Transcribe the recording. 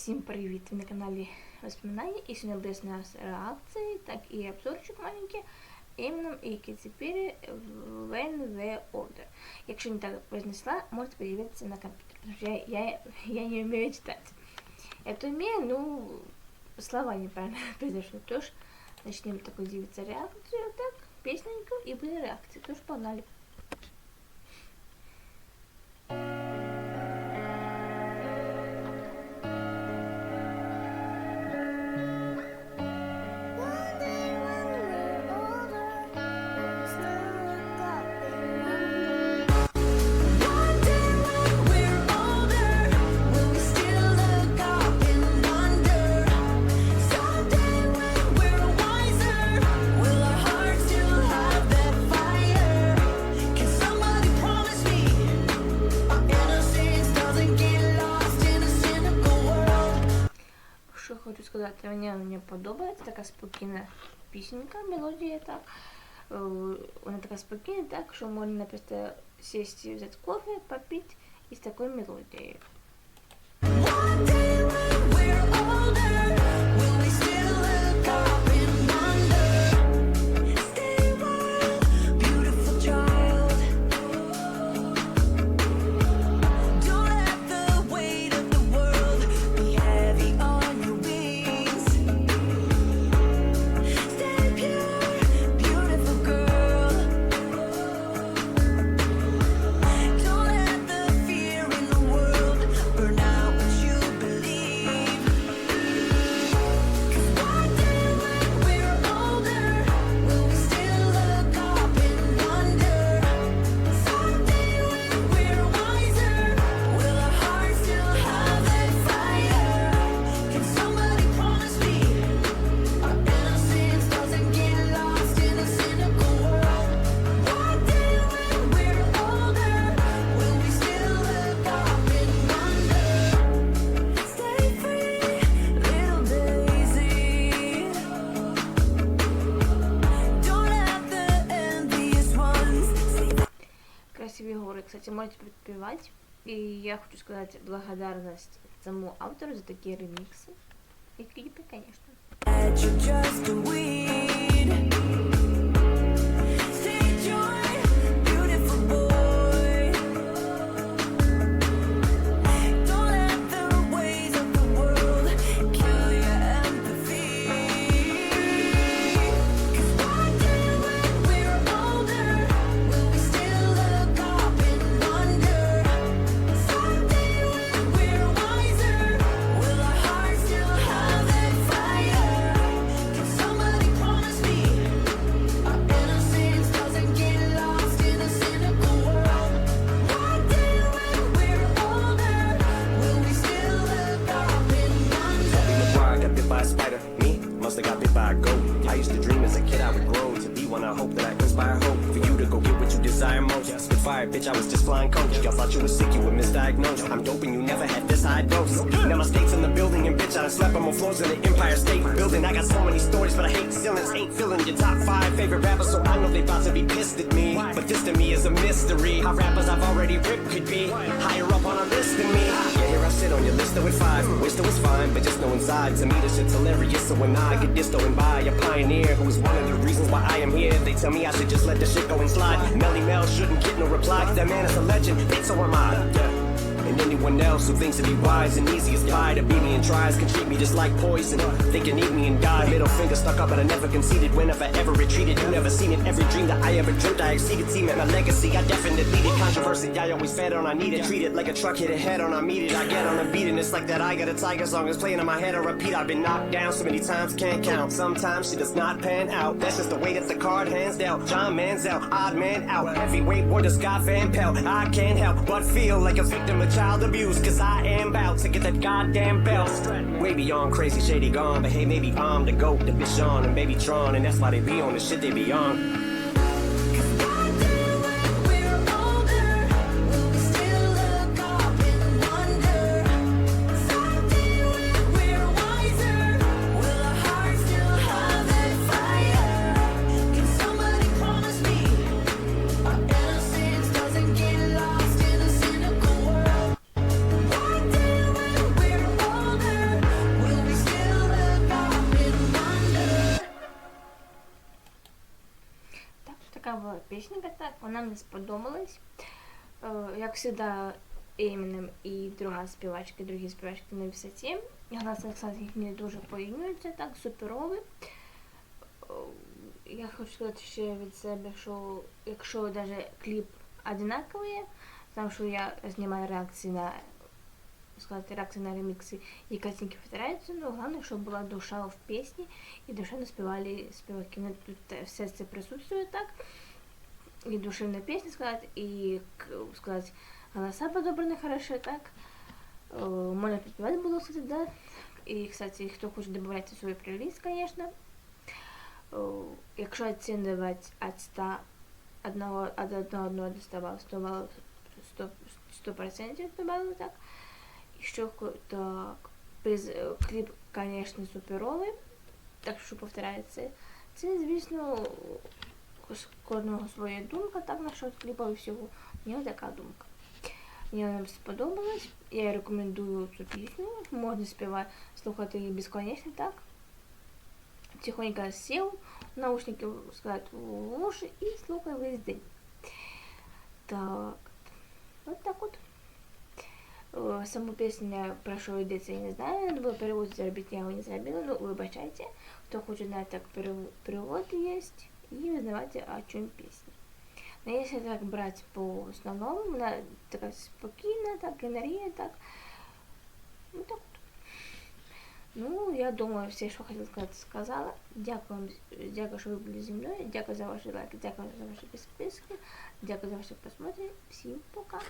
Всім привіт! Ви на каналі Воспоминания. И сегодня будет у нас реакции, так и обзорчик маленький. И Кэти Перри When the Order. Якщо не так произнесла, можете появиться на компьютере, потому что я, я, я не умею читать. Я то умею, ну, слова неправильно произношу. Тоже начнем такой дивиться реакцию, так, песненьку, и будет реакция. Тоже погнали. Мені, мені подобається така спокійна пісенька, мелодія так. Вона така спокійна, так, що можна просто сісти, взяти кофе, попити із такою мелодією. Красиві гори, кстати, можете підпівати. І я хочу сказати благодарність цьому автору за такі ремікси. І кліпи, звісно. Got bit by a goat. I used to dream as a kid I would grow to be one. I hope that I inspire hope for you to go get what you desire most. Spit fire, bitch. I was just flying coach. Y'all thought you were sick, you were misdiagnosed. I'm doping, you never had this high dose. Now my state's in the building, and bitch, I done slept on more floors in the Empire State Building. I got so many stories, but I hate ceilings. Ain't filling your top five favorite rappers, so I know they about to be pissed at me. But this to me is a mystery. How rappers I've already ripped could be higher Sit on your list with five. Wish that was fine, but just know inside to me this shit's hilarious. So when I get dissed and by a pioneer who is one of the reasons why I am here, they tell me I should just let the shit go and slide. Melly Mel shouldn't get no reply. that man is a legend. So am I. Yeah. And anyone else who thinks it'd be wise and easy as pie to beat me and tries can treat me just like poison. They can eat me and die. Middle finger stuck up, but I never conceded. Whenever ever retreated, you never seen it. Every dream that I ever dreamt, I exceeded. Man, my legacy, I definitely did controversy. I always fed on, I need it. Treat it like a truck hit a head on, I meet it. I get on a beat and it's like that. I got a tiger song is playing in my head. I repeat, I've been knocked down so many times, can't count. Sometimes she does not pan out. That's just the way that the card hands dealt. John Manziel, odd man out. Heavyweight warrior Scott Van Pelt. I can't help but feel like a victim of child abuse. Cause I am about to get that goddamn belt. Way beyond crazy, shady gone. But hey, maybe I'm the goat, the bitch on, and baby Tron. And that's why they be on the shit they be on. Так, вона мені сподобалась. Е, Як завжди, Емінем і друга співачка, другі співачки на висоті. Кстати, їх не дуже порівнюються, так, суперові. Е, Я хочу сказати ще від себе, що якщо навіть кліп одинаковий, там що я знімаю реакції на сказати, реакції на ремікси і картинки повторяються, ну головне, щоб була душа в пісні і душевно співали співаки. Ну, тут все це присутствує так. І душевна пісня сказати, і к- сказати, голоса подобрані хорошо, так. Е, Можна підспівати було сказати, да. І, кстати, хто хоче додавати свій плейлист, звісно. Е, Якщо оцінювати від 100 одного, від 1 до 100 балів, 100 балів, 100%, 100% 100 балів, так. І що так, приз, е, кліп, звісно, суперовий, так що повторяється. Це, звісно, кожного своя думка, так, насчет кліпа і всього. Нього така думка. Мені вона сподобалась. Я рекомендую цю пісню. Можна співати, слухати її безконечно, так. Тихонько сів, наушники сказати в уші і слухай весь день. Так. От так от. Е, Саму пісню, про що йдеться, я не знаю. Було перевод зробити, я його не зробила. Ну, вибачайте. Хто хоче знати, так перевод є. І узнавайте, о чому пісня. Но если так брать по основному, вона така спокійна, так, енергія, так. Ну так от. Ну, я думаю, все, що хотіла сказати, сказала. Дякую вам, дякую, що ви були зі мною. Дякую за ваші лайки, дякую за ваші підписки, дякую за ваші просмотри. Всім пока.